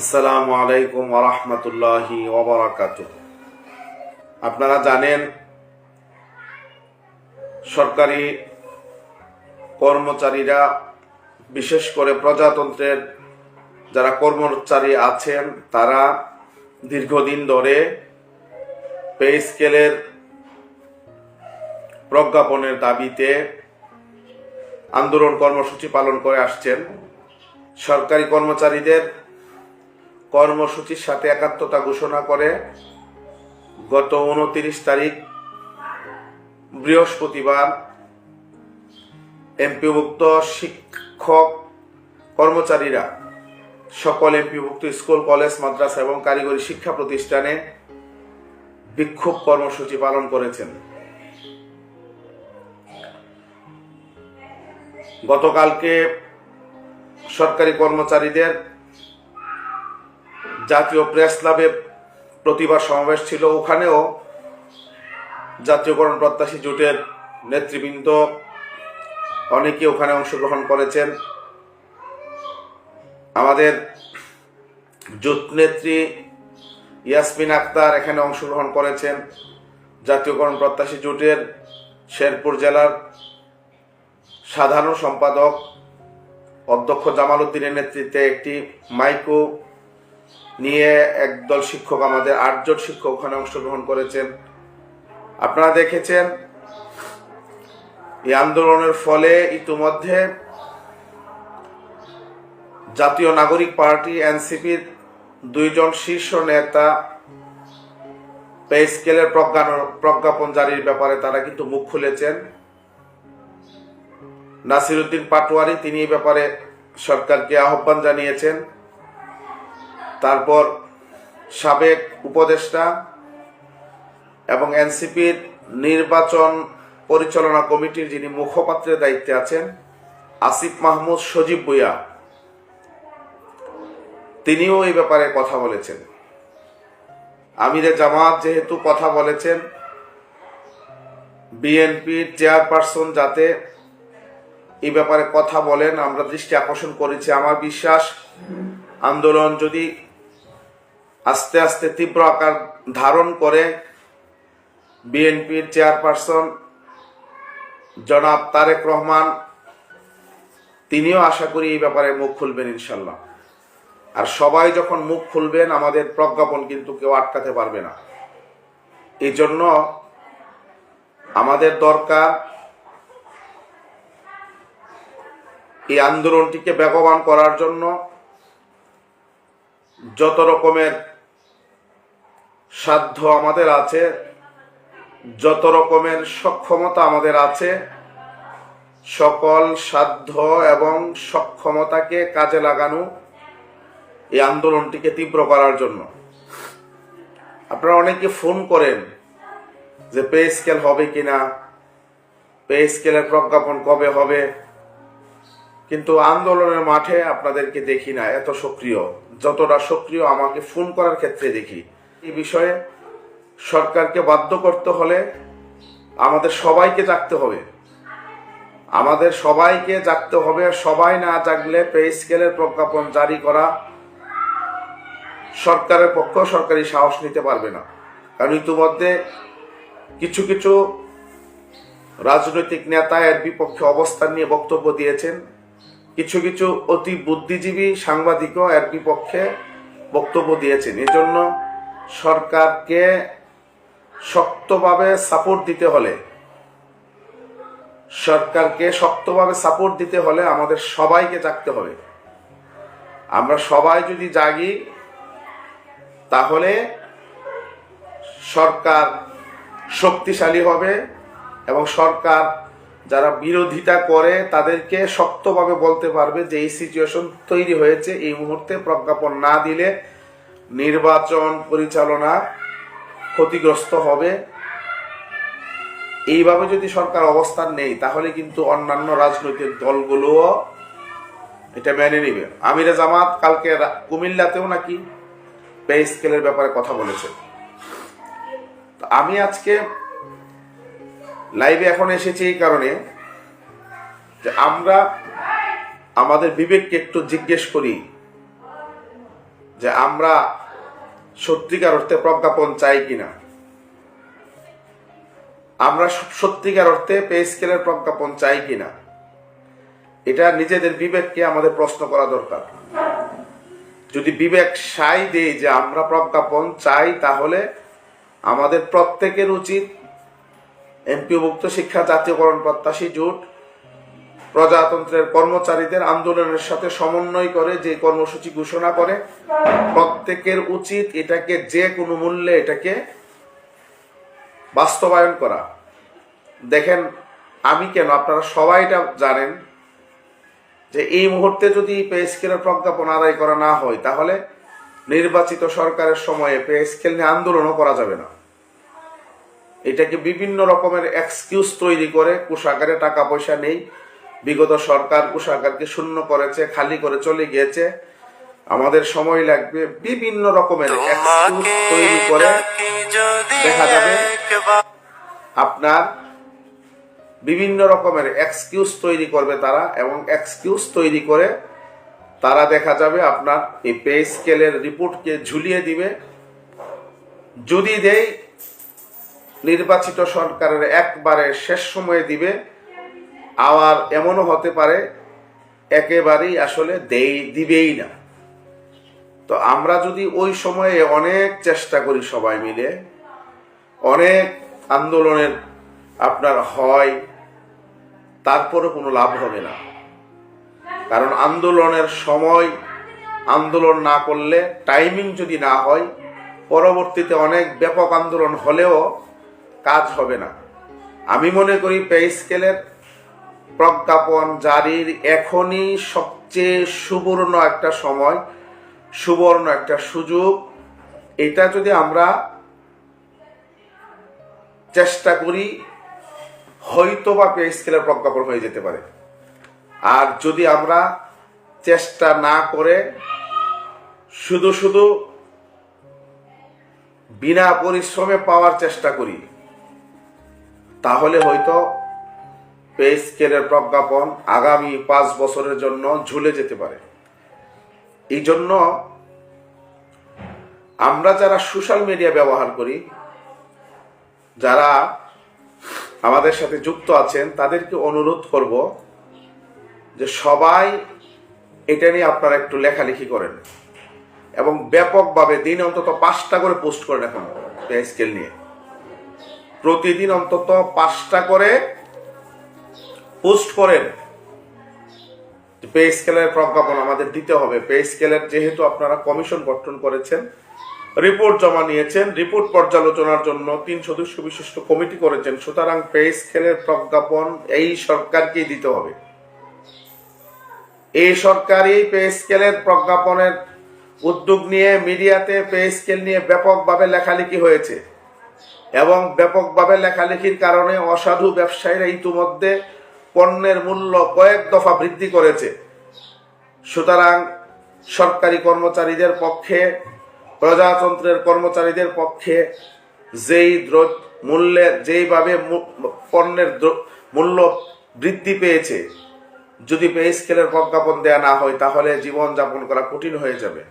আসসালামু আলাইকুম ওরহমতুল্লাহি ওবরাকাত আপনারা জানেন, সরকারি কর্মচারীরা, বিশেষ করে প্রজাতন্ত্রের যারা কর্মচারী আছেন, তারা দীর্ঘদিন ধরে পে স্কেলের প্রজ্ঞাপনের দাবিতে আন্দোলন কর্মসূচি পালন করে আসছেন। সরকারি কর্মচারীদের কর্মসূচির সাথে একাত্মতা ঘোষণা করে গত উনত্রিশ তারিখ বৃহস্পতিবার এমপিভুক্ত শিক্ষক কর্মচারীরা সকল এমপিভুক্ত স্কুল, কলেজ, মাদ্রাসা এবং কারিগরি শিক্ষা প্রতিষ্ঠানে বিক্ষোভ কর্মসূচি পালন করেছেন। গতকালকে সরকারি কর্মচারীদের জাতীয় প্রেস ক্লাবে প্রতিবাদ সমাবেশ ছিল। ওখানেও জাতীয়করণ প্রত্যাশী জোটের নেতৃবৃন্দ অনেকে ওখানে অংশগ্রহণ করেছেন। আমাদের জোট নেত্রী ইয়াসমিন আক্তার এখানে অংশগ্রহণ করেছেন। জাতীয়করণ প্রত্যাশী জোটের শেরপুর জেলার সাধারণ সম্পাদক অধ্যক্ষ জামাল উদ্দিনের নেতৃত্বে একটি মাইকো নিয়ে একদল শিক্ষক, আমাদের আটজন শিক্ষক ওখানে অংশগ্রহণ করেছেন। আপনারা দেখেছেন, এই আন্দোলনের ফলে ইতিমধ্যে জাতীয় নাগরিক পার্টি, এনসিপির দুইজন শীর্ষ নেতা পে স্কেলের প্রজ্ঞাপন জারির ব্যাপারে তারা কিন্তু মুখ খুলেছেন। নাসিরুদ্দিন পাটোয়ারি, তিনি এই ব্যাপারে সরকারকে আহ্বান জানিয়েছেন। তারপর সাবেক উপদেষ্টা এবং এনসিপির নির্বাচন পরিচালনা কমিটির যিনি মুখপাত্রের দায়িত্বে আছেন, আসিফ মাহমুদ সজীব ভুইয়া, তিনিও এই ব্যাপারে কথা বলেছেন। আমিরে জামাত যেহেতু কথা বলেছেন, বিএনপির চেয়ারপারসন যাতে এই ব্যাপারে কথা বলেন, আমরা দৃষ্টি আকর্ষণ করেছি। আমার বিশ্বাস, আন্দোলন যদি আস্তে আস্তে তীব্র আকার ধারণ করে বিএনপির চেয়ারপারসন জনাব তারেক রহমান। তিনিও আশা করি এই ব্যাপারে মুখ খুলবেন ইনশাল্লাহ। আর সবাই যখন মুখ খুলবেন, আমাদের প্রজ্ঞাপন কিন্তু কেউ আটকাতে পারবে না। এই জন্য আমাদের দরকার এই আন্দোলনটিকে বেগবান করার জন্য যত রকমের সাধ্য আমাদের আছে। যত রকমের সক্ষমতা আমাদের আছে, সকল সাধ্য এবং সক্ষমতাকে কাজে লাগানো এই আন্দোলনটিকে তীব্র করার জন্য। আপনারা অনেকে ফোন করেন যে পে স্কেল হবে কিনা, পে স্কেলের প্রজ্ঞাপন কবে হবে, কিন্তু আন্দোলনের মাঠে আপনাদেরকে দেখি না, এত সক্রিয়। যতটা সক্রিয় আমাকে ফোন করার ক্ষেত্রে দেখি। এই বিষয়ে সরকারকে বাধ্য করতে হলে আমাদের সবাইকে জাগতে হবে। আমাদের সবাইকে জাগতে হবে সবাই না জাগলে পে স্কেলের প্রজ্ঞাপন জারি করা সরকারের পক্ষ সরকারি সাহস নিতে পারবে না। কারণ ইতিমধ্যে কিছু কিছু রাজনৈতিক নেতা এর বিপক্ষে অবস্থান নিয়ে বক্তব্য দিয়েছেন। কিছু কিছু অতি বুদ্ধিজীবী সাংবাদিকও এর বিপক্ষে বক্তব্য দিয়েছেন। এজন্য সরকারকে শক্তভাবে সাপোর্ট দিতে হলে, সরকারকে শক্তভাবে সাপোর্ট দিতে হলে আমাদের সবাইকে জাগতে হবে। আমরা সবাই যদি জাগি, তাহলে সরকার শক্তিশালী হবে এবং সরকার যারা বিরোধিতা করে তাদেরকে শক্তভাবে বলতে পারবে যে, এই সিচুয়েশন তৈরি হয়েছে, এই মুহূর্তে প্রজ্ঞাপন না দিলে নির্বাচন পরিচালনা ক্ষতিগ্রস্ত হবে। এইভাবে যদি সরকার অবস্থান নেই তাহলে কিন্তু অন্যান্য রাজনৈতিক দলগুলোও এটা মেনে নিবে। আমিরে জামাত কালকে কুমিল্লাতেও নাকি পে স্কেলের ব্যাপারে কথা বলেছে। আমি আজকে লাইভে এখন এসেছি এই কারণে যে আমরা আমাদের বিবেককে একটু জিজ্ঞেস করি যে আমরা সত্যিকার অর্থে প্রজ্ঞাপন চাই কিনা? আমরা সত্যিকার অর্থে পে স্কেলের প্রজ্ঞাপন চাই কিনা? এটা নিজেদের বিবেককে আমাদের প্রশ্ন করা দরকার। যদি বিবেক সাই দেই যে আমরা প্রজ্ঞাপন চাই, তাহলে আমাদের প্রত্যেকের উচিত এমপিভুক্ত শিক্ষা, জাতীয়করণ, প্রত্যাশী জোট প্রজাতন্ত্রের কর্মচারীদের আন্দোলনের সাথে সমন্বয় করে যে কর্মসূচি ঘোষণা করে, প্রত্যেকের উচিত এটাকে যে কোনো মূল্যে এটাকে বাস্তবায়ন করা। দেখেন, আমি কেন, আপনারা সবাই এটা জানেন যে এই মুহূর্তে যদি পে স্কেলের প্রজ্ঞাপন আদায় করা না হয়, তাহলে নির্বাচিত সরকারের সময়ে পে স্কেল নিয়ে আন্দোলনও করা যাবে না। এটাকে বিভিন্ন রকমের এক্সকিউজ তৈরি করে, কোষাগারে টাকা পয়সা নেই বিগত সরকার কোষাগারকে শূন্য করেছে খালি করে চলে গিয়েছে। আমাদের সময় লাগবে বিভিন্ন রকমের তৈরি করে। দেখা যাবে আপনার বিভিন্ন রকমের এক্সকিউজ তৈরি করবে তারা এবং এক্সকিউজ তৈরি করে তারা দেখা যাবে আপনার এই পে স্কেলের রিপোর্টকে ঝুলিয়ে দিবে। যদি দেয় নির্বাচিত সরকারের একবারে শেষ সময়ে দিবে। আবার এমনও হতে পারে, একেবারেই আসলে দেই দিবেই না। তো আমরা যদি ওই সময়ে অনেক চেষ্টা করি সবাই মিলে, অনেক আন্দোলনের আপনার হয় তারপরে কোনো লাভ হবে না। কারণ আন্দোলনের সময় আন্দোলন না করলে টাইমিং যদি না হয়, পরবর্তীতে অনেক ব্যাপক আন্দোলন হলেও কাজ হবে না। আমি মনে করি পে স্কেলের প্রজ্ঞাপন জারির এখনই সবচেয়ে সুবর্ণ একটা সময়, সুবর্ণ একটা সুযোগ। এটা যদি আমরা চেষ্টা করি হয়তো বা পে স্কেলের প্রজ্ঞাপন হয়ে যেতে পারে। আর যদি আমরা চেষ্টা না করে, শুধু শুধু বিনা পরিশ্রমে পাওয়ার চেষ্টা করি, তাহলে হয়তো পে স্কেলের প্রজ্ঞাপন আগামী পাঁচ বছরের জন্য ঝুলে যেতে পারে। এই জন্য আমরা যারা সোশ্যাল মিডিয়া ব্যবহার করি, যারা আমাদের সাথে যুক্ত আছেন, তাদেরকে অনুরোধ করব যে সবাই এটা নিয়ে আপনারা একটু লেখালেখি করেন এবং ব্যাপকভাবে দিন অন্তত পাঁচটা করে পোস্ট করেন এখন স্কেল নিয়ে। প্রতিদিন অন্তত পাঁচটা করে পোস্ট করেন। পে স্কেলের প্রজ্ঞাপন আমাদের দিতে হবে। পে স্কেলের যেহেতু আপনারা কমিশন গঠন করেছেন, রিপোর্ট জমা নিয়েছেন, রিপোর্ট পর্যালোচনার জন্য তিন সদস্য বিশিষ্ট কমিটি করেছেন। সুতরাং পে স্কেলের প্রজ্ঞাপন এই সরকারকেই দিতে হবে। এই সরকারই পে স্কেলের প্রজ্ঞাপনের উদ্যোগ নিয়ে মিডিয়াতে পে স্কেল নিয়ে ব্যাপকভাবে লেখালেখি হয়েছে। এবং ব্যাপকভাবে লেখালেখির কারণে অসাধু ব্যবসায়ীরা ইতিমধ্যে পণ্যের মূল্য কয়েক দফা বৃদ্ধি করেছে। সুতরাং সরকারি কর্মচারীদের পক্ষে, প্রজাতন্ত্রের কর্মচারীদের পক্ষে যেই মূল্যের যেইভাবে পণ্যের মূল্য বৃদ্ধি পেয়েছে, যদি পে স্কেলের প্রজ্ঞাপন দেয়া না হয়, তাহলে জীবনযাপন করা কঠিন হয়ে যাবে।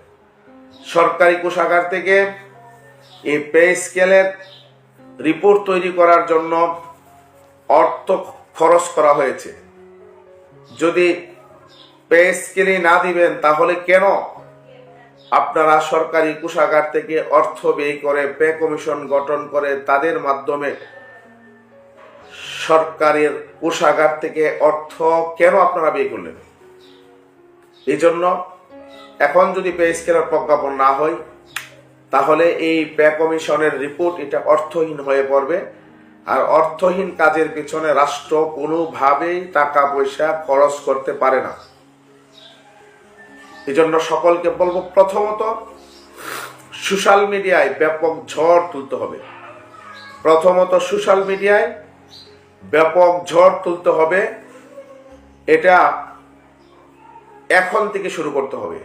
সরকারি কোষাগার থেকে এই পে স্কেলের রিপোর্ট তৈরি করার জন্য অর্থ খরচ করা হয়েছে। যদি পে স্কেলই না দিবেন, তাহলে কেন আপনারা সরকারি কোষাগার থেকে অর্থ ব্যয় করে পে কমিশন গঠন করে তাদের মাধ্যমে সরকারের কোষাগার থেকে অর্থ কেন আপনারা ব্যয় করলেন? এই জন্য এখন যদি পে স্কেলের প্রজ্ঞাপন না হয়, তাহলে এই পে কমিশনের রিপোর্ট এটা অর্থহীন হয়ে পড়বে। আর অর্থহীন কাজের পেছনে রাষ্ট্র কোনোভাবেই টাকা পয়সা খরচ করতে পারে না। এই জন্য সকলকে বলব, প্রথমত সোশ্যাল মিডিয়ায় ব্যাপক ঝড় তুলতে হবে। প্রথমত সোশ্যাল মিডিয়ায় ব্যাপক ঝড় তুলতে হবে। এটা এখন থেকে শুরু করতে হবে।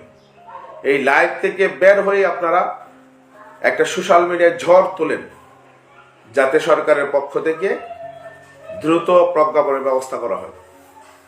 এই লাইভ থেকে বের হয়ে আপনারা একটা সোশ্যাল মিডিয়ায় ঝড় তোলেন। যাতে সরকারের পক্ষ থেকে দ্রুত প্রজ্ঞাপনের ব্যবস্থা করা হয়।